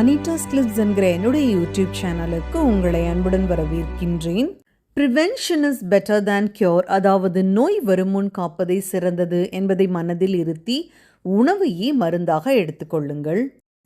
Anita's clips என்கிற என்னுடைய YouTube சேனலுக்கு உங்களை அன்புடன் வரவேற்கின்றேன். Prevention is better than cure அதாவது நோய் வருமுன் காப்பதே சிறந்தது என்பதை மனதில் இருத்தி உணவையே மருந்தாக எடுத்துக்கொள்ளுங்கள்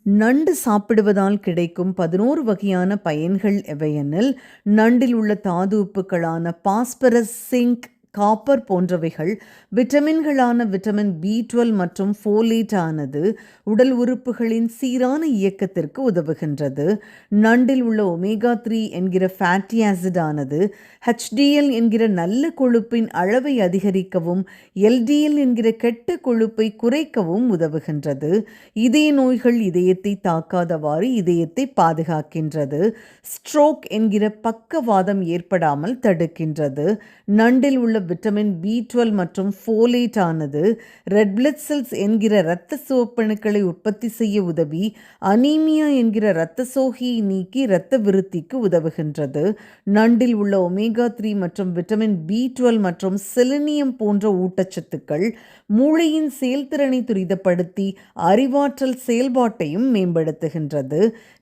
நண்டு சாப்பிடுவதால் கிடைக்கும் பதினோரு வகையான பயன்கள் எவையெனில் நண்டில் உள்ள தாது உப்புக்களான பாஸ்பரஸ் சிங்க் காப்பர் போன்றவைகள் விட்டமின்களான விட்டமின் பி டுவெல் மற்றும் ஃபோலேட் ஆனது உடல் உறுப்புகளின் சீரான இயக்கத்திற்கு உதவுகின்றது. நண்டில் உள்ள ஒமேகா த்ரீ என்கிற ஃபேட்டி ஆசிட் ஆனது ஹெச்டிஎல் என்கிற நல்ல கொழுப்பின் அளவை அதிகரிக்கவும் எல்டிஎல் என்கிற கெட்ட கொழுப்பை குறைக்கவும் உதவுகின்றது. இதய நோய்கள் இதயத்தை தாக்காதவாறு இதயத்தை பாதுகாக்கின்றது. ஸ்ட்ரோக் என்கிற பக்கவாதம் ஏற்படாமல் தடுக்கின்றது. நண்டில் உள்ள விட்டமின் பி டுவெல் மற்றும் ஃபோலேட் ஆனது ரெட் பிளட் செல்ஸ் என்கிற இரத்த சிவப்பணுக்களை உற்பத்தி செய்ய உதவி அனீமியா என்கிற இரத்த சோகையை நீக்கி இரத்த விருத்திக்கு உதவுகின்றது. நண்டில் உள்ள ஒமேகா த்ரீ மற்றும் விட்டமின் பி டுவெல் மற்றும் செலினியம் போன்ற ஊட்டச்சத்துக்கள் மூளையின் செயல்திறனை துரிதப்படுத்தி அறிவாற்றல் செயல்பாட்டையும் மேம்படுத்துகின்றது.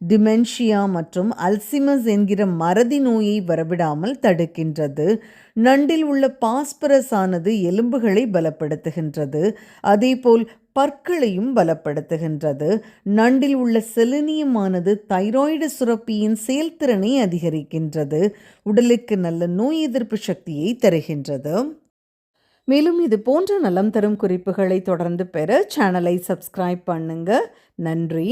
டிமென்ஷியா மற்றும் அல்சிமஸ் என்கிற மறதி நோயை வரவிடாமல் தடுக்கின்றது. நண்டில் உள்ள பாஸ்பரஸ் ஆனது எலும்புகளை பலப்படுத்துகின்றது அதேபோல் பற்களையும் பலப்படுத்துகின்றது. நண்டில் உள்ள செலினியமானது தைராய்டு சுரப்பியின் செயல்திறனை அதிகரிக்கின்றது உடலுக்கு நல்ல நோய் எதிர்ப்பு சக்தியை தருகின்றது. மேலும் இது போன்ற நலம் தரும் குறிப்புகளை தொடர்ந்து பெற சேனலை சப்ஸ்கிரைப் பண்ணுங்க. நன்றி.